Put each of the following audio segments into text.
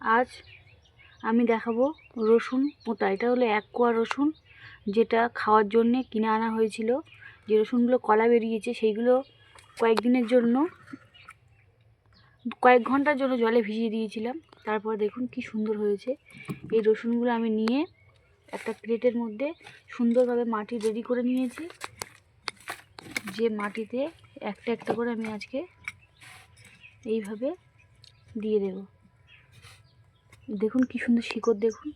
আজ আমি দেখাবো রসুন পোঁতা এটা হলো এক কোয়া রসুন, যেটা খাওয়ার জন্যে কিনে আনা হয়েছিল। যে রসুনগুলো কলা বেরিয়েছে, সেইগুলো কয়েকদিনের জন্য, কয়েক ঘণ্টার জন্য জলে ভিজিয়ে দিয়েছিলাম। তারপর দেখুন কি সুন্দর হয়েছে। এই রসুনগুলো আমি নিয়ে একটা প্লেটের মধ্যে সুন্দরভাবে মাটি রেডি করে নিয়েছি। যে মাটিতে একটা একটা করে আমি আজকে এইভাবে দিয়ে দেব। দেখুন কি সুন্দর শিকড়, দেখুন।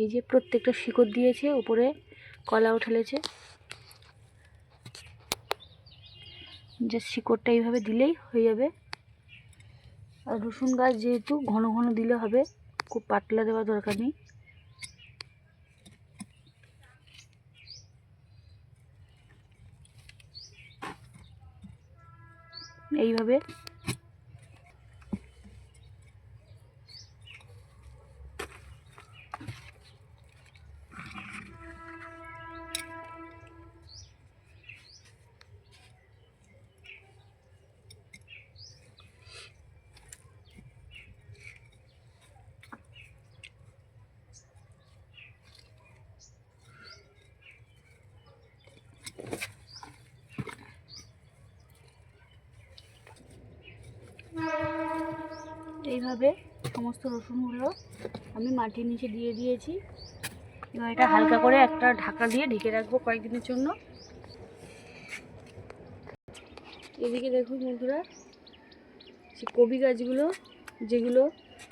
এই যে প্রত্যেকটা শিকড় দিয়েছে উপরে কলা ঠেলেছে যে শিকড়টা এইভাবে দিলেই হয়ে যাবে। আর রসুন গাছ যেহেতু ঘন ঘন দিলে হবে, খুব পাতলা দেওয়া দরকার নেই। এইভাবে এইভাবে সমস্ত রসুনগুলো আমি মাটির নিচে দিয়ে দিয়েছি। এবার এটা হালকা করে একটা ঢাকা দিয়ে ঢেকে রাখব কয়েকদিনের জন্য। এদিকে দেখুন বন্ধুরা সে কবি গাছগুলো, যেগুলো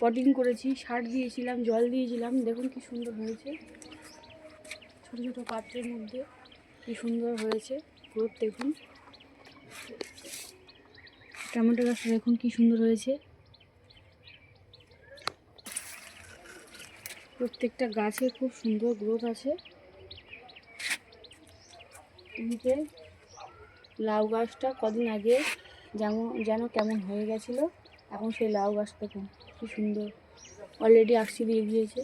পটিং করেছি, সার দিয়েছিলাম, জল দিয়েছিলাম, দেখুন কি সুন্দর হয়েছে। ছোটো ছোটো পাত্রের মধ্যে কি সুন্দর হয়েছে, গ্রোথ দেখুন। টমেটো গাছটা দেখুন কি সুন্দর হয়েছে। প্রত্যেকটা গাছে খুব সুন্দর গ্রোথ আছে। এদিকে লাউ গাছটা কদিন আগে যেমন, যেন কেমন হয়ে গেছিল, এখন সেই লাউ গাছ দেখুন কি সুন্দর। অলরেডি আকসি দিয়ে দিয়েছে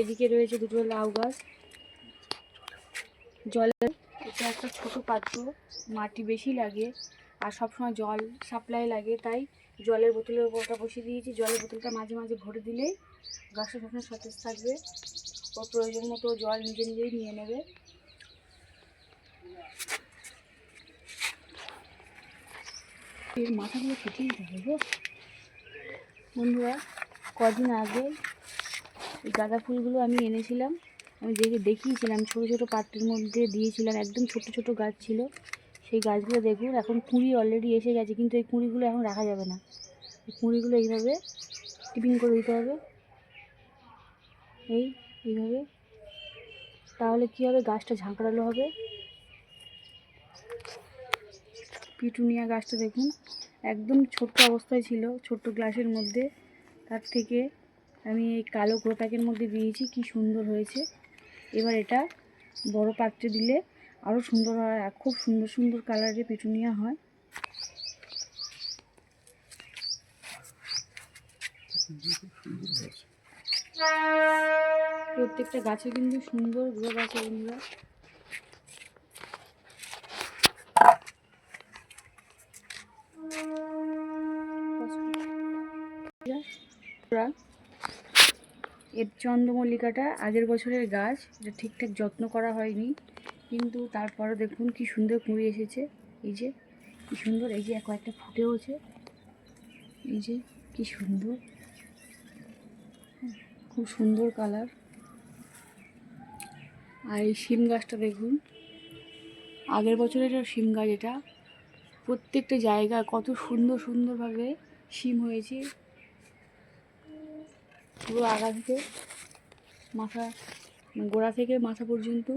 এদিকে রয়েছে দুটো লাউ গাছ। জলের এটা একটা ছোট পাত্র, মাটি বেশি লাগে আর সবসময় জল সাপ্লাই লাগে, তাই জলের বোতলের ওপরটা বসিয়ে দিয়েছি। জলের বোতলটা মাঝে মাঝে ভরে দিলেই গাছটা সবসময় সতেজ থাকবে। ও প্রয়োজন মতো জল নিজে নিজেই নিয়ে নেবে। এর মাথাগুলো কেটেই যাবে বন্ধুরা, কদিন আগে এই গাঁদা ফুলগুলো আমি এনেছিলাম। আমি দেখে দেখিয়েছিলাম, ছোটো ছোটো পাত্রের মধ্যে দিয়েছিলাম, একদম ছোট ছোট গাছ ছিল। সেই গাছগুলো দেখুন, এখন কুঁড়ি অলরেডি এসে গেছে, কিন্তু এই কুঁড়িগুলো এখন রাখা যাবে না। এই কুঁড়িগুলো এইভাবে টিফিন করে দিতে হবে। এই, এইভাবে। তাহলে কী হবে? গাছটা ঝাঁকড়ালো হবে। পিটুনিয়া গাছটা দেখুন, একদম ছোট্ট অবস্থায় ছিল, ছোট্ট গ্লাসের মধ্যে। তার থেকে আমি এই কালো গ্রোপ্যাকের মধ্যে দিয়েছি, কি সুন্দর হয়েছে। এবার এটা বড় পাত্রে দিলে আরও সুন্দর হয় খুব সুন্দর সুন্দর কালারের পিটুনিয়া হয়। প্রত্যেকটা গাছে কিন্তু সুন্দর গ্রোথ আছে বন্ধুরা। এর চন্দ্রমল্লিকাটা আগের বছরের গাছ, এটা ঠিকঠাক যত্ন করা হয়নি, কিন্তু তারপরে দেখুন কি সুন্দর কুঁড়ি এসেছে, এই যে কি সুন্দর, এই যে কয়েকটা ফুটে ফুটেওছে এই যে কি সুন্দর। খুব সুন্দর কালার। আর এই শিম গাছটা দেখুন। আগের বছরের শিম গাছ, এটা প্রত্যেকটা জায়গায় কত সুন্দর সুন্দরভাবে শিম হয়েছে। পুরো আগা থেকে মাথা, গোড়া থেকে মাথা পর্যন্ত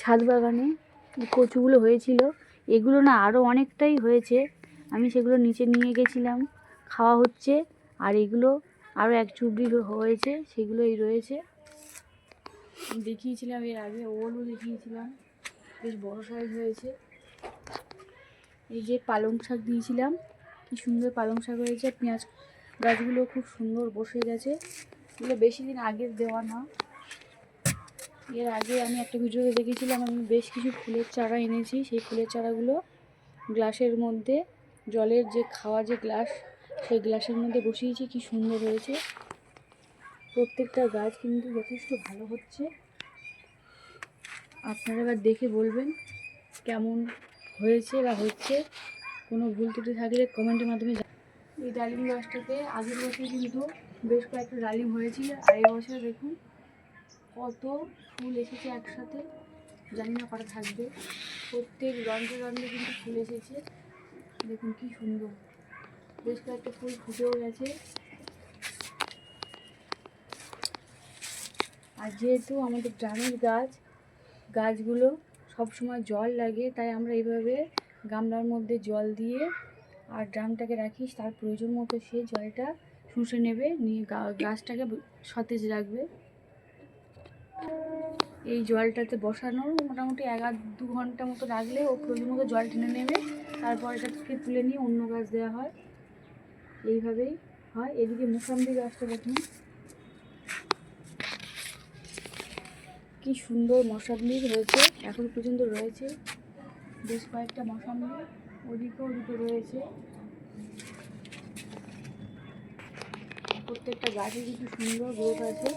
ছাদ বাগানে কচুগুলো হয়েছিল, এগুলো না আরও অনেকটাই হয়েছে। আমি সেগুলো নিচে নিয়ে গেছিলাম, খাওয়া হচ্ছে, আর এগুলো আরও এক চুবড়ি হয়েছে, সেগুলোই রয়েছে। দেখিয়েছিলাম এর আগে, ওলও দেখিয়েছিলাম, বেশ বড় সাইজ হয়েছে। এই যে পালং শাক দিয়েছিলাম, কি সুন্দর পালং শাক হয়েছে, পেঁয়াজ গাছগুলো খুব সুন্দর বসে গেছে। এগুলো বেশি দিন আগের দেওয়া না। এর আগে আমি একটা ভিডিওতে দেখেছিলাম, আমি বেশ কিছু ফুলের চারা এনেছি। সেই ফুলের চারাগুলো গ্লাসের মধ্যে, জলের যে খাওয়া যে গ্লাস, সেই গ্লাসের মধ্যে বসিয়েছি। কি সুন্দর হয়েছে। প্রত্যেকটা গাছ কিন্তু যথেষ্ট ভালো হচ্ছে। আপনারা এবার দেখে বলবেন কেমন হয়েছে বা হচ্ছে। কোনো ভুল ত্রুটি থাকলে কমেন্টের মাধ্যমে এই ডালিম গাছটাতে আগের বছর কিন্তু বেশ কয়েকটা ডালিম হয়েছিল, আর এই বছর দেখুন কত ফুল এসেছে একসাথে। জানি না কটা থাকবে। প্রত্যেক রন্ধ্রে রন্ধ্রে কিন্তু ফুল এসেছে। দেখুন কি সুন্দর। বেশ কয়েকটা ফুল ফুটেও গেছে। আর যেহেতু আমাদের গ্রামের গাছ, গাছগুলো সব সময় জল লাগে, তাই আমরা এইভাবে গামলার মধ্যে জল দিয়ে আর ড্রামটাকে রাখিস, তার প্রয়োজন মতো সে জলটা শুষে নেবে, নিয়ে গাছটাকে সতেজ রাখবে। এই জলটাতে বসানোর মোটামুটি এক আধ দু ঘণ্টা মতো রাখলে ও প্রয়োজন মতো জল টেনে নেবে। তারপর এটা তুলে নিয়ে অন্য গাছ দেওয়া হয়। এইভাবেই হয়। এদিকে মুসাম্বি গাছটা দেখুন। কি সুন্দর মশাম্বি হয়েছে এখন পর্যন্ত রয়েছে। বেশ কয়েকটা মশাম্বি ওদিকেও দুটো রয়েছে। প্রত্যেকটা গাছে কিছু সুন্দর গ্রোথ আছে।